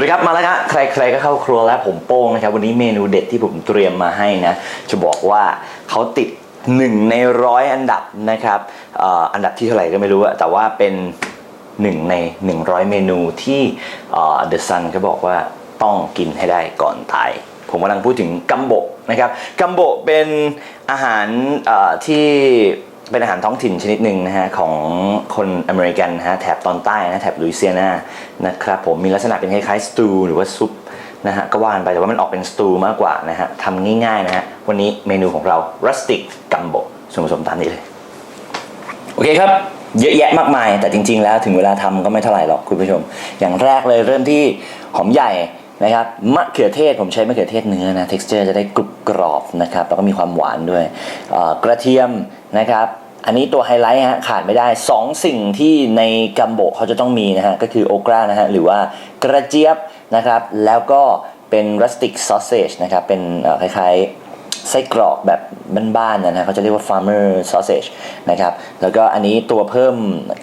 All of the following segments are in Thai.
วัสดีครับ มาแล้วครับใครๆก็เข้าครัวแล้วผมโป้งนะครับวันนี้เมนูเด็ดที่ผมเตรียมมาให้นะ จะบอกว่าเขาติดหนึ่งในร้อยอันดับนะครับอ,อันดับที่เท่าไหร่ก็ไม่รู้อะแต่ว่าเป็นหนึ่งใน 100 เมนูที่เดอะซันก็บอกว่าต้องกินให้ได้ก่อนตาย ผมกำลังพูดถึงกัมโบนะครับกัมโบเป็นอาหารที่ เป็นอาหารท้องถิ่นชนิดหนึ่งนะฮะของคนอเมริกันนะฮะแถบตอนใต้นะแถบลุยเซียนานะครับผมมีลักษณะเป็นคล้ายๆสตูหรือว่าซุปนะฮะก็ว่านไปแต่ว่ามันออกเป็นสตูมากกว่านะฮะทำง่ายๆนะฮะวันนี้เมนูของเรา rustic กัมโบส่วนผสมตามนี้เลยโอเคครับเยอะแยะมากมาย แต่จริง ๆ แล้วถึงเวลาทำก็ไม่เท่าไหร่หรอกคุณผู้ชม อย่างแรกเลยเริ่มที่หอมใหญ่นะครับมะเขือเทศผมใช้มะเขือเทศเนื้อนะ texture จะได้กรุบกรอบนะครับแล้วก็มีความหวานด้วยกระเทียมนะครับ อันนี้ตัวไฮไลท์ฮะขาดไม่ได้ 2 สิ่งที่ในกัมโบเขาจะต้องมีนะฮะ ก็คือโอกรานะฮะ หรือว่ากระเจี๊ยบนะครับ แล้วก็เป็นรัสติกซอสเซจนะครับ เป็นคล้ายๆ ไส้กรอกแบบบ้านๆนะฮะเขาจะเรียกว่า farmer sausage นะครับแล้วก็อันนี้ตัวเพิ่ม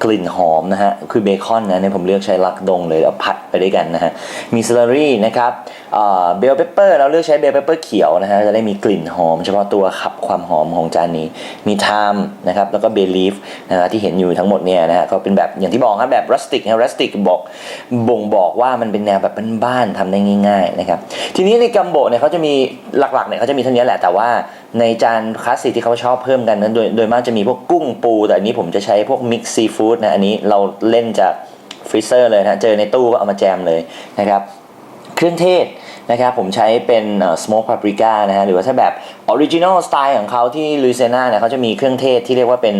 กลิ่นหอมนะฮะคือเบคอนนะเนี่ยผมเลือกใช้ลักดงเลยเอาผัดไปด้วยกันนะฮะมีเซลลรี่นะครับเบลเปเปอร์เราเลือกใช้เบลเปเปอร์เขียวนะฮะจะได้มีกลิ่นหอม เฉพาะตัวขับความหอมของจานนี้มีไทม์นะครับแล้วก็เบลีฟนะฮะที่เห็นอยู่ทั้งหมดเนี่ยนะฮะก็เป็นแบบอย่างที่บอกครับแบบ rustic นะ rustic บอกบ่งบอกว่ามันเป็นแนวแบบบ้านๆทำได้ง่ายๆนะครับทีนี้ในกัมโบเนี่ยเขาจะมีหลักๆเนี่ยเขาจะมีเท่านี้แหละแต่ว่าในจานคลาสสิกที่เขาชอบเพิ่มกันนั้นโดยโดยมากจะมีพวกกุ้งปู แต่อันนี้ผมจะใช้พวกมิกซ์ซีฟู้ดนะอันนี้เราเล่นจากฟรีเซอร์เลยนะเจอในตู้ก็เอามาแจมเลยนะครับ เครื่องเทศ นะครับผมใช้เป็นสโมกพาปริก้านะฮะหรือว่าถ้าแบบออริจินอลสไตล์ของเขาที่ลุยเซนาเนี่ยเขาจะมีเครื่องเทศที่เรียกว่าเป็น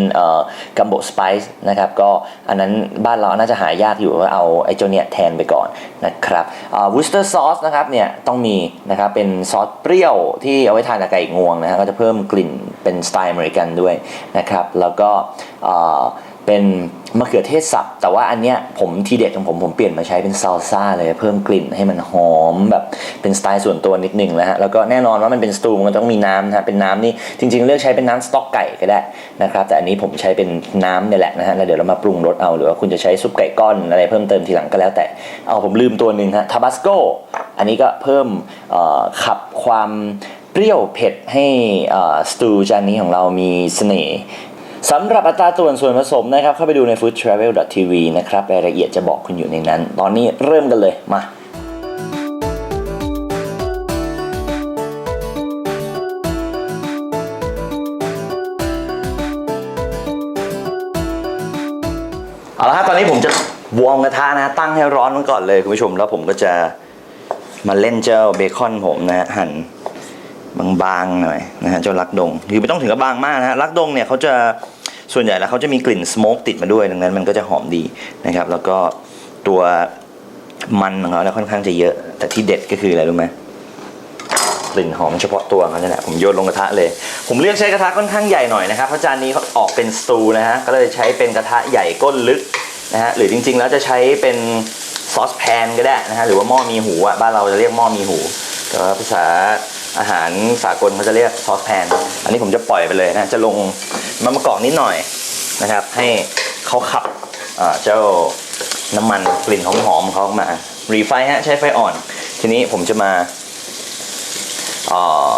กัมโบสไปซ์นะครับก็อันนั้นบ้านเราน่าจะหายากอยู่ก็เอาไอ้เจ้าเนี่ยแทนไปก่อนนะครับวูสเตอร์ซอสนะครับเนี่ยต้องมีนะครับเป็นซอสเปรี้ยวที่เอาไว้ทานกับไก่งวงนะฮะก็จะเพิ่มกลิ่นเป็นสไตล์อเมริกันด้วยนะครับแล้วก็ เป็นมะเขือเทศสับ แต่ว่าอันเนี้ยผมทีเด็ดของผมผมเปลี่ยนมาใช้เป็นซาลซ่าเลยเพิ่มกลิ่นให้มันหอมแบบเป็นสไตล์ส่วนตัวนิดนึงนะฮะแล้วก็แน่นอนว่ามันเป็นสตูมันต้องมีน้ำนะฮะเป็นน้ำนี่จริงๆ เลือกใช้เป็นน้ำสต๊อกไก่ก็ได้นะครับแต่อันนี้ผมใช้เป็นน้ำเนี่ยแหละนะฮะแล้วเดี๋ยวเรามาปรุงรสเอาหรือว่าคุณจะใช้ซุปไก่ก้อนอะไรเพิ่มเติมทีหลังก็แล้วแต่เอาผมลืมตัวหนึ่งฮะทาบาสโกอันนี้ก็เพิ่มขับความเปรี้ยวเผ็ดให้สตูจานนี้ของเรามีเสน่ห์ สำหรับอัตราส่วนส่วนผสมนะครับ เข้าไปดูใน foodtravel.tv นะครับรายละเอียดจะบอกคุณอยู่ในนั้น ตอนนี้เริ่มกันเลยมาเอาละครับตอนนี้ผมจะวอร์มกระทะนะ ตั้งให้ร้อนก่อนเลยคุณผู้ชม แล้วผมก็จะมาเล่นเจ้าเบคอนผมนะฮะหั่น บางๆหน่อยนะฮะเจ้าลักดงคือไม่ต้องถึงกับบางมากนะฮะลักดงเนี่ยเขาจะส่วนใหญ่แล้วเขาจะมีกลิ่นสโมกติดมาด้วยดังนั้นมันก็จะหอมดีนะครับ แล้วก็ตัวมันของเขาเนี่ยค่อนข้างจะเยอะ แต่ที่เด็ดก็คืออะไรรู้ไหมกลิ่นหอมเฉพาะตัวเขาเนี่ยแหละผมโยนลงกระทะเลย ผมเลือกใช้กระทะค่อนข้างใหญ่หน่อยนะครับเพราะจานนี้เขาออกเป็นสตูนะฮะก็เลยใช้เป็นกระทะใหญ่ก้นลึกนะฮะหรือจริง ๆ แล้วจะใช้เป็นซอสแพนก็ได้นะฮะหรือว่าหม้อมีหูอะบ้านเราจะเรียกหม้อมีหูแต่ว่าภาษา อาหารสากลเขาจะเรียกซอสแพน อันนี้ผมจะปล่อยไปเลยนะ จะลงมะมะกอกนิดหน่อยนะครับ ให้เขาขับเจ้าน้ำมันกลิ่นหอมๆของเขามา รีไฟฮะใช้ไฟอ่อน ทีนี้ผมจะมาอ่า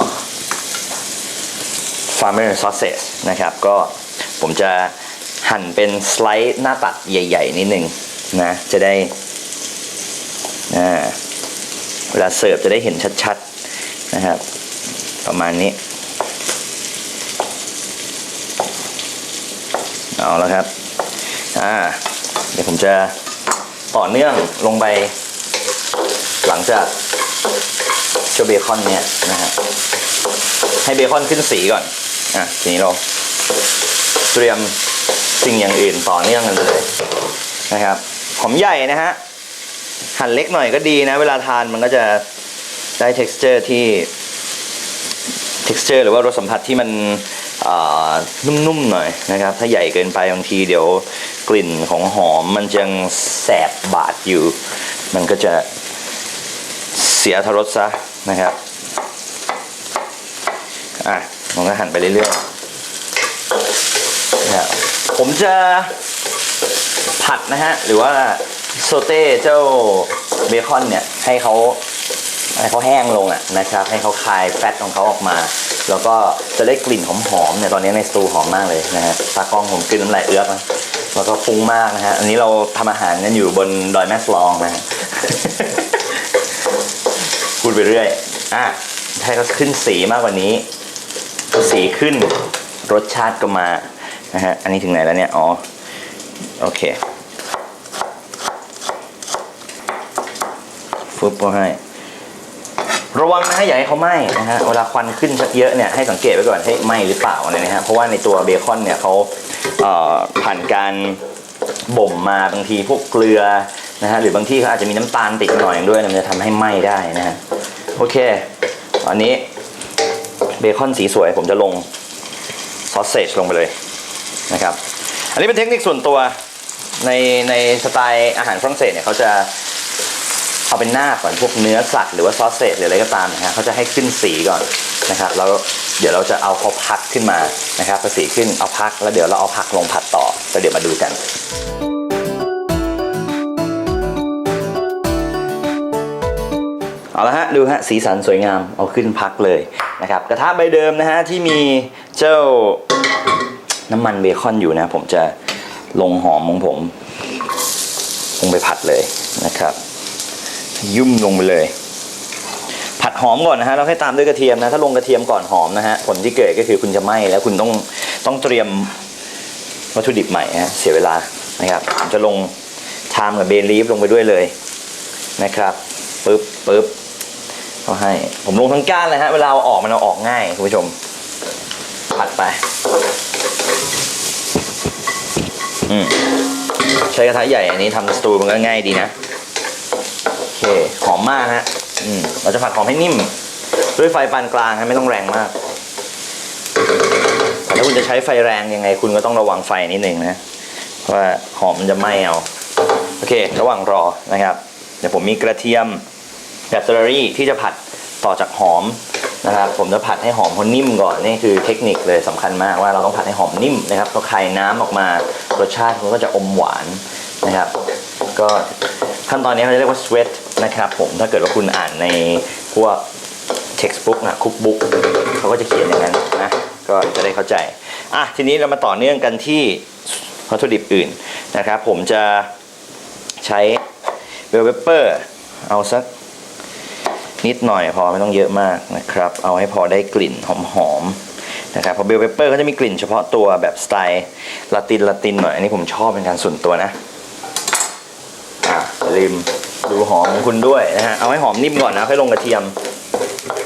farmer sausage นะครับ ก็ผมจะหั่นเป็นสไลด์หน้าตัดใหญ่ๆ นิดนึงนะ จะได้เวลาเสิร์ฟจะได้เห็นชัดๆ นะครับ ประมาณนี้ เอาแล้วครับ อ่า เดี๋ยวผมจะต่อเนื่องลงไป หลังจากเจ้าเบคอนเนี่ยนะฮะให้เบคอนขึ้นสีก่อน อะ ทีนี้เราเตรียมสิ่งอย่างอื่นต่อเนื่องกันเลยนะครับหอมใหญ่นะฮะหั่นเล็กหน่อยก็ดีนะ เวลาทานมันก็จะ ได้ texture ที่ texture หรือว่ารสสัมผัสที่มันนุ่มๆหน่อยนะครับ ถ้าใหญ่เกินไปบางทีเดี๋ยวกลิ่นของหอมมันจะยังแสบบาดอยู่ มันก็จะเสียทรสซะนะครับ อะมันก็หั่นไปเรื่อยๆนะครับผมจะผัดนะฮะ หรือว่าโซเต้เจ้าเบคอนเนี่ย ให้เขา ให้เขาแห้งลงอะนะครับ ให้เขาคลายแฟตของเขาออกมา แล้วก็จะได้กลิ่นหอมๆเนี่ยตอนนี้ในสตูหอมมากเลยนะฮะตากล้องผมกลืนน้ำลายเอื้อกนะแล้วก็ฟุ้งมากนะฮะอันนี้เราทำอาหารกันอยู่บนดอยแม่สลองนะฮะพูดไปเรื่อยอะให้เขาขึ้นสีมากกว่านี้สีขึ้นรสชาติก็มานะฮะอันนี้ถึงไหนแล้วเนี่ยอ๋อโอเคฟึบก็ให้ ระวังนะฮะอย่าให้เขาไหม้นะฮะเวลาควันขึ้นเยอะเนี่ยให้สังเกตไว้ก่อนให้ไหม้หรือเปล่าอะไรนะฮะเพราะว่าในตัวเบคอนเนี่ยเขาเผ่านการบ่มมาบางทีพวกเกลือนะฮะหรือบางที่เขาอาจจะมีน้ำตาลติดหน่อยด้วยมันจะทำให้ไหม้ได้นะฮะโอเคตอนนี้เบคอนสีสวยผมจะลงซอสเซจลงไปเลยนะครับ อันนี้เป็นเทคนิคส่วนตัวในในสไตล์อาหารฝรั่งเศสเนี่ยเขาจะ เอาเป็นหน้าก่อนพวกเนื้อสัตว์หรือว่าซอสเซจหรืออะไรก็ตามนะฮะเขาจะให้ขึ้นสีก่อนนะครับแล้วเดี๋ยวเราจะเอาเขาพักขึ้นมานะครับพอสีขึ้นเอาพักแล้วเดี๋ยวเราเอาผักลงผัดต่อแล้วเดี๋ยวมาดูกันเอาละฮะดูฮะสีสันสวยงามเอาขึ้นพักเลยนะครับกระทะใบเดิมนะฮะที่มีเจ้าน้ำมันเบคอนอยู่นะ ผมจะลงหอมของผม ลงไปผัดเลยนะครับ ยุ่มลงไปเลย ผัดหอมก่อนนะฮะแล้วให้ตามด้วยกระเทียมนะถ้าลงกระเทียมก่อนหอมนะฮะผลที่เกิดก็คือคุณจะไหม้แล้วคุณต้องต้องเตรียมวัตถุดิบใหม่ฮะเสียเวลานะครับผมจะลงชามกับเบลีฟลงไปด้วยเลยนะครับปึ๊บปึ๊บเขาให้ ผมลงทั้งก้านเลยฮะเวลาเอาออกมันเอาออกง่ายคุณผู้ชมผัดไปอืมใช้กระทะใหญ่อันนี้ทำสตูมันก็ง่ายดีนะ หอมมากฮะอืมเราจะผัดหอมให้นิ่ม ด้วยไฟปานกลางฮะไม่ต้องแรงมากแต่ถ้าคุณจะใช้ไฟแรงยังไง คุณก็ต้องระวังไฟนิดนึงนะเพราะว่าหอมมันจะไหม้เอาโอเค ระหว่างรอนะครับ เดี๋ยวผมมีกระเทียมแบบเซอรี่ที่จะผัดต่อจากหอมนะครับผมจะผัดให้หอมเขานิ่มก่อนนี่คือเทคนิคเลยสำคัญมากว่าเราต้องผัดให้หอมนิ่มนะครับพอคายน้ำออกมารสชาติมันก็จะอมหวานนะครับ ก็ ขั้นตอนนี้เขาจะเรียกว่า sweat นะครับผมถ้าเกิดว่าคุณอ่านในพวก textbook นะ cookbook เขาก็จะเขียนอย่างนั้นนะก็จะได้เข้าใจอะทีนี้เรามาต่อเนื่องกันที่วัตถุดิบอื่นนะครับ ผมจะใช้เบลเปเปอร์เอาสักนิดหน่อยพอไม่ต้องเยอะมากนะครับ เอาให้พอได้กลิ่นหอมๆนะครับเพราะเบลเปเปอร์เขาจะมีกลิ่นเฉพาะตัวแบบสไตล์ละตินละตินหน่อย อันนี้ผมชอบเป็นการส่วนตัวนะ ลืมดูหอมของคุณด้วยนะฮะ เอาให้หอมนิ่มก่อนนะค่อยลงกระเทียม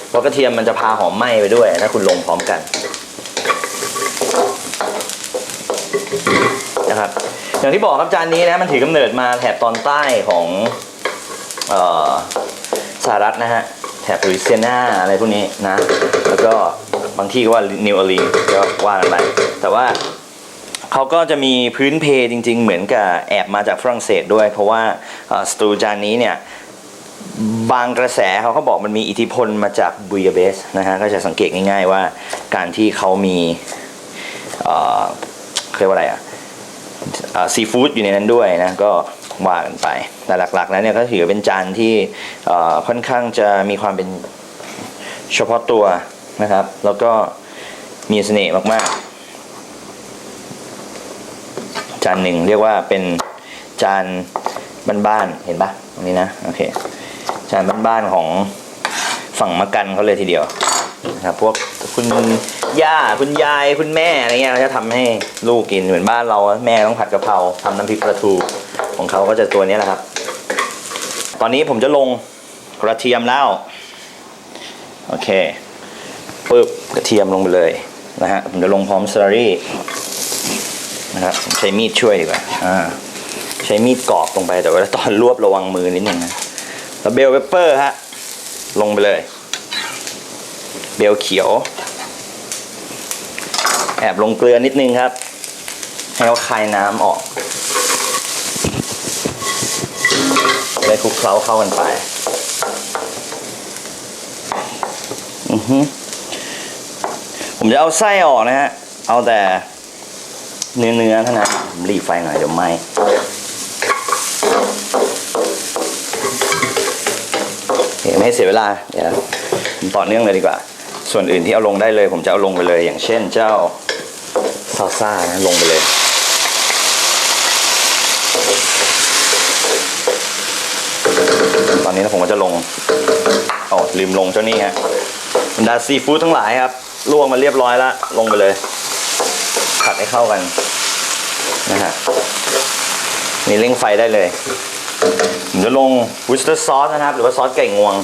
เพราะกระเทียมมันจะพาหอมไหม้ไปด้วย ถ้าคุณลงพร้อมกันนะครับ อย่างที่บอกครับจานนี้นะมันถือกำเนิดมาแถบตอนใต้ของอ่อสหรัฐนะฮะ แถบลุยเซียนาอะไรพวกนี้นะ แล้วก็บางที่ก็ว่านิวออร์ลีนก็ว่ากันไปแต่ว่า เขาก็จะมีพื้นเพจริง ๆ เหมือนกับแอบมาจากฝรั่งเศสด้วย เพราะว่าสตูจานนี้เนี่ยบางกระแสเขาเขาบอกมันมีอิทธิพลมาจากบุยเบสนะฮะก็จะสังเกตง่ายๆว่าการที่เขามีเรียกว่าอะไรอะซีฟู้ดอยู่ในนั้นด้วยนะก็ว่ากันไป แต่หลักๆแล้วเนี่ยก็ถือเป็นจานที่ค่อนข้างจะมีความเป็นเฉพาะตัวนะครับ แล้วก็มีเสน่ห์มากๆ จานหนึ่งเรียกว่าเป็นจานบ้านๆเห็นปะตรงนี้นะโอเคจานบ้านๆของฝั่งมะกันเขาเลยทีเดียวนะครับพวกคุณย่าคุณยายคุณแม่อะไรเงี้ยเขาจะทำให้ลูกกินเหมือนบ้านเราแม่ต้องผัดกะเพราทำน้ำพริกปลาทูของเขาก็จะตัวนี้แหละครับ ตอนนี้ผมจะลงกระเทียมแล้วโอเคปึ๊บกระเทียมลงไปเลยนะฮะผมจะลงพร้อมซารี่ นะครับผมใช้มีดช่วยดีกว่าอ่า ใช้มีดกรอบลงไปแต่ว่าตอนรวบระวังมือนิดนึงนะแล้วเบลเปเปอร์ฮะลงไปเลย เบลเขียว แอบลงเกลือนิดนึงครับ ให้เขาคายน้ำออกได้คลุกเคล้าเข้ากันไป อือฮึผมจะเอาไส้ออกนะฮะ เอาแต่ เนื้อเนื้อๆเท่านั้นผมรีบไฟหน่อยเดี๋ยวไหมเไม่ให้เสียเวลาเดี๋ยวผมต่อเนื่องเลยดีกว่า ส่วนอื่นที่เอาลงได้เลย ผมจะเอาลงไปเลย อย่างเช่นเจ้าซาซ่านะลงไปเลยตอนนี้นะผมก็จะลงอ๋อลืมลงเจ้านี่ฮะบรรดาซีฟู้ดทั้งหลายครับลวกมาเรียบร้อยแล้วลงไปเลย ผัดให้เข้ากันนะฮะนี่เร่งไฟได้เลยผมจะลงวิสเตอร์ซอสนะครับ หรือว่าซอสไก่งวง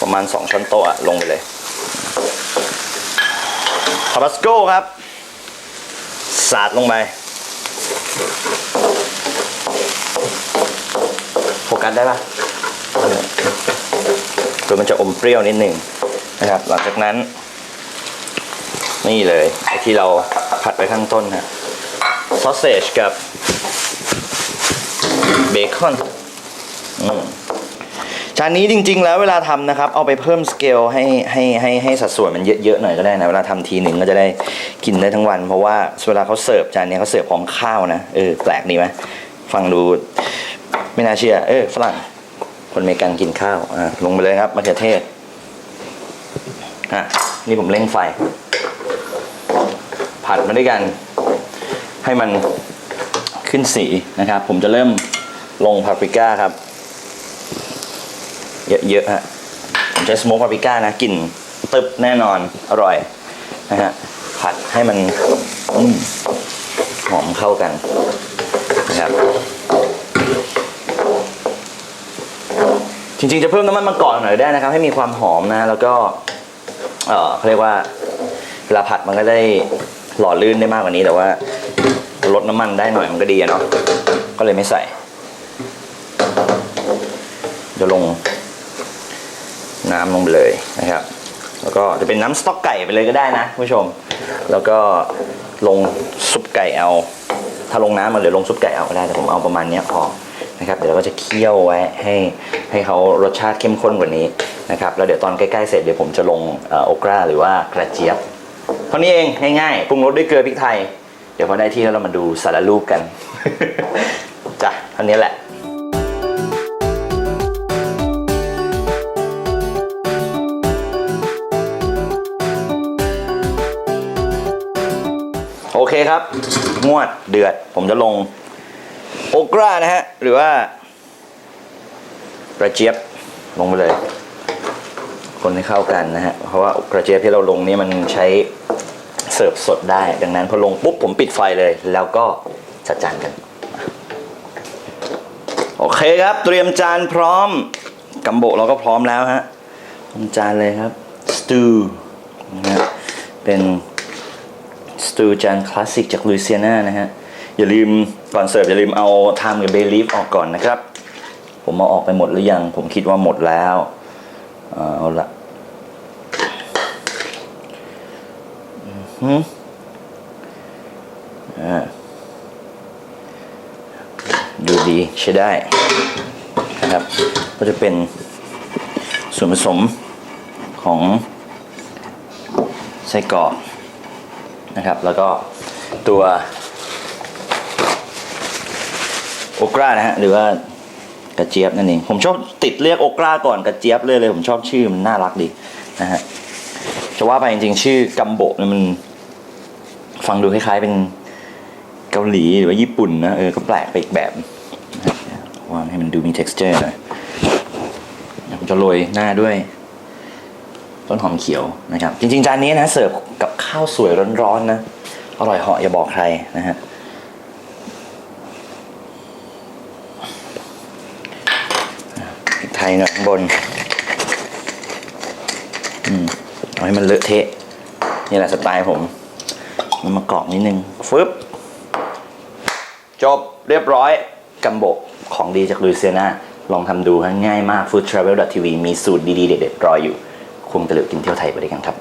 ประมาณ 2 ช้อนโต๊ะลงไปเลยทาบาสโก้ครับสาดลงไปโฟกัสได้ปะตัวมันจะอมเปรี้ยวนิดหนึ่งนะครับ หลังจากนั้น นี่เลยไอที่เรา ผัดไปข้างต้นฮะซอสเซจกับเบคอนอืมจานนี้จริง ๆ แล้วเวลาทำนะครับ เอาไปเพิ่มสเกลให้ให้ให้ให้สัดส่วนมันเยอะๆหน่อยก็ได้นะ เวลาทำทีหนึ่งก็จะได้กินได้ทั้งวัน เพราะว่าเวลาเขาเสิร์ฟจานนี้เขาเสิร์ฟพร้อมข้าวนะ เออแปลกดีไหมฟังดูไม่น่าเชื่อ เออฝรั่งคนเมกันกินข้าวอ่าลงไปเลยครับมะเขือเทศอะนี่ผมเร่งไฟ ผัดมาด้วยกัน ให้มันขึ้นสีนะครับ ผมจะเริ่มลงพาปริก้าครับ เยอะๆฮะผมใช้สโมกพาปริก้านะกลิ่นตึบแน่นอนอร่อยนะฮะผัดให้มันอมหอมเข้ากันนะครับจริงๆจะเพิ่มน้ำมันมะกอกหน่อยได้นะครับ ให้มีความหอมนะ แล้วก็ เออเขาเรียกว่าเวลาผัดมันก็ได้ หล่อลื่นได้มากกว่านี้แต่ว่าลดน้ำมันได้หน่อยมันก็ดีอะเนาะก็เลยไม่ใส่เดี๋ยวลงน้ำลงไปเลยนะครับ แล้วก็จะเป็นน้ำสต๊อกไก่ไปเลยก็ได้นะผู้ชม แล้วก็ลงซุปไก่เอา ถ้าลงน้ำมันเหลือลงซุปไก่เอาก็ได้แต่ผมเอาประมาณนี้พอนะครับเดี๋ยวเราก็จะเคี่ยวไว้ให้ให้เขารสชาติเข้มข้นกว่านี้นะครับแล้วเดี๋ยวตอนใกล้ๆเสร็จเดี๋ยวผมจะลงเอ่อโอกราหรือว่ากระเจี๊ยบ ท่านี้เองง่ายๆปรุงรสด้วยเกลือพริกไทย เดี๋ยวพอได้ที่แล้วเรามาดูสารรูปกัน จ้ะเท่านี้แหละโอเคครับ งวดเดือด ผมจะลงโอกรานะฮะ หรือว่า กระเจี๊ยบลงไปเลย คนให้เข้ากันนะฮะ เพราะว่า กระเจี๊ยบที่เราลงนี่มันใช้ เสิร์ฟสดได้ ดังนั้นพอลงปุ๊บผมปิดไฟเลย แล้วก็จัดจานกัน โอเคครับ เตรียมจานพร้อม กัมโบเราก็พร้อมแล้วฮะจานเลยครับสตูนะฮะเป็นสตูจานคลาสสิกจากลุยเซียนานะฮะ อย่าลืมก่อนเสิร์ฟอย่าลืมเอาไทม์กับเบลีฟออกก่อนนะครับ ผมเอาออกไปหมดหรือยัง ผมคิดว่าหมดแล้วอ่อเอาละอือ หืออ่าดูดีใช้ได้นะครับ ก็จะเป็นส่วนผสมของไส้กรอกนะครับ แล้วก็ตัวโอกรานะฮะหรือว่ากระเจี๊ยบนั่นเอง ผมชอบติดเรียกโอกราก่อนกระเจี๊ยบเลยเลย ผมชอบชื่อมันน่ารักดีนะฮะ จะว่าไปจริงๆ ชื่อกัมโบะเนี่ยมัน ฟังดูคล้ายๆ เป็นเกาหลีหรือว่าญี่ปุ่นนะเออก็แปลกไปอีกแบบนะฮะวางให้มันดูมี texture หน่อยผมจะโรยหน้าด้วย ต้นหอมเขียวนะครับ จริงๆ จานนี้นะ เสิร์ฟกับข้าวสวยร้อนๆนะ อร่อยเหาะอย่าบอกใครนะฮะไทยหน่อยข้างบน อืมเอา ให้มันเลอะเทะ นี่แหละสไตล์ผม มันมากรอกนิดนึงฟึบจบเรียบร้อยกัมโบของดีจากลุยเซียนาลองทำดูฮะง่ายมาก foodtravel.tv มีสูตรดีๆ เด็ดๆรออยู่คุมตะลุกินเที่ยวไทยไปด้วยกันครับ